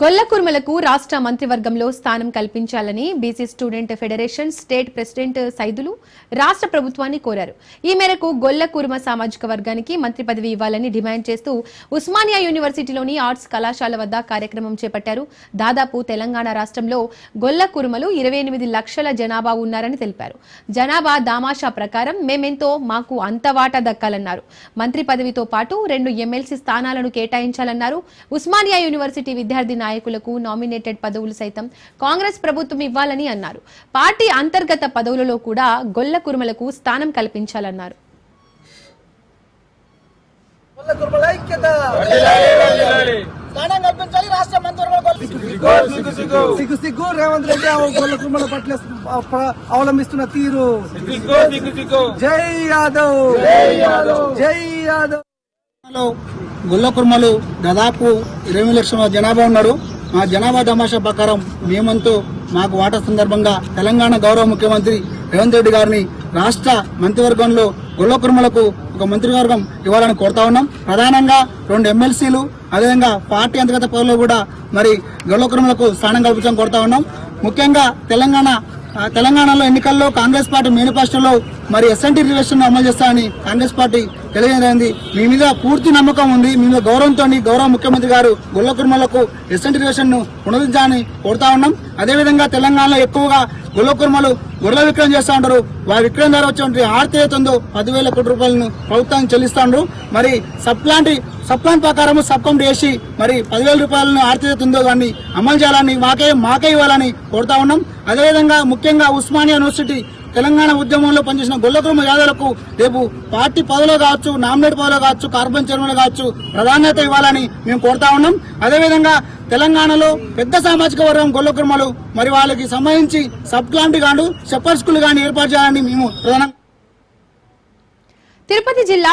గొల్లకుర్మలకు రాష్ట్ర మంత్రివర్గంలో స్థానం కల్పించాలని BC student federation state president Saidulu రాష్ట్ర ప్రభుత్వాన్ని కోరారు. ఈ మేరకు గొల్లకుర్మ సామాజిక వర్గానికి మంత్రి పదవి ఇవ్వాలని డిమాండ్ చేస్తూ ఉస్మానియా యూనివర్సిటీలోని ఆర్ట్స్ కళాశాల వద్ద కార్యక్రమం చేపట్టారు. దాదాపు తెలంగాణ రాష్ట్రంలో గొల్లకుర్మలు ఇరవై ఎనిమిది లక్షల జనాభా ఉన్నారని తెలిపారు. జనాభా దామాషా ప్రకారం మేమెంతో మాకు అంత వాటా దక్కాలన్నారు. మంత్రి పదవితో పాటు రెండు ఎమ్మెల్సీ స్థానాలను కేటాయించాలన్నారు. ఉస్మానియా యూనివర్సిటీ విద్యార్థి నాయకులకు నామినేటెడ్ పదవులు సైతం కాంగ్రెస్ ప్రభుత్వం ఇవ్వాలని అన్నారు. పార్టీ అంతర్గత పదవులలో కూడా గొల్ల కురుమలకు స్థానం కల్పించాలన్నారు. వల్ల దుర్బల ఐక్యత. స్థానం కల్పించాలి రాష్ట్ర మంత్రివర్గం సిగ్గు సిగ్గు రేవంత్ రెడ్డి ఆ గొల్ల కుర్మల పట్ల ప- అవలంబిస్తున్న తీరు. జై యాదవ్. జై యాదవ్. గొల్ల కుర్మలు దాదాపు ఇరవై లక్షల జనాభా ఉన్నారు. మా జనాభా తమాషా ప్రకారం మేమంతా మాకు వాటా సందర్భంగా తెలంగాణ గౌరవ ముఖ్యమంత్రి రేవంత్ రెడ్డి గారిని రాష్ట్ర మంత్రివర్గంలో గుల్ల కుర్మలకు ఒక మంత్రివర్గం ఇవ్వాలని కోరుతా ఉన్నాం. ప్రధానంగా రెండు ఎమ్మెల్సీలు అదేవిధంగా పార్టీ అంతర్గత పదవుల్లో కూడా మరి గొల్ల కుర్మలకు స్థానం కల్పించడం కోరుతా ఉన్నాం. ముఖ్యంగా తెలంగాణ తెలంగాణలో ఎన్నికల్లో కాంగ్రెస్ పార్టీ మేనిఫెస్టోలో మరి ఎస్ఎన్టీ రిజర్వేషన్ అమలు చేస్తామని కాంగ్రెస్ పార్టీ తెలియజేయడం మీ మీద పూర్తి నమ్మకం ఉంది. మీ మీద గౌరవంతో గౌరవ ముఖ్యమంత్రి గారు గొల్ల కుర్మలకు ఎస్ఎన్టీ రిజర్వేషన్ను పునరుద్ధరించాలని కోరుతా ఉన్నాం. అదేవిధంగా తెలంగాణలో ఎక్కువగా గొల్ల కుర్మలు గొర్రెల విక్రయం చేస్తా ఉంటారు. వారి విక్రయం ద్వారా వచ్చే ఆర్థిక తొందర పదివేల కోట్ల రూపాయలను ప్రభుత్వానికి చెల్లిస్తా మరి సబ్ సబ్ ప్లాన్ ప్రకారం సబ్ కౌంట్ వేసి మరి పదివేల రూపాయలను ఆర్థికత ఉందో దాన్ని అమలు చేయాలని మాకే మాకే ఇవ్వాలని కోరుతా ఉన్నాం. అదేవిధంగా ముఖ్యంగా ఉస్మానియా యూనివర్సిటీ తెలంగాణ ఉద్యమంలో పనిచేసిన గొల్లకురుమ యాదవులకు రేపు పార్టీ పదవిలో కావచ్చు నామినేట్ పదవిలో కావచ్చు కార్బన్ చైర్మన్లో కావచ్చు ప్రాధాన్యత ఇవ్వాలని మేము కోరుతా ఉన్నాం. అదేవిధంగా తెలంగాణలో పెద్ద సామాజిక వర్గం గొల్లకురుమలు మరి వాళ్ళకి సంబంధించి సబ్ క్లాంట్ గాను సెపర్ స్కూల్ గాని ఏర్పాటు చేయాలని మేము ప్రధానంగా తిరుపతి జిల్లా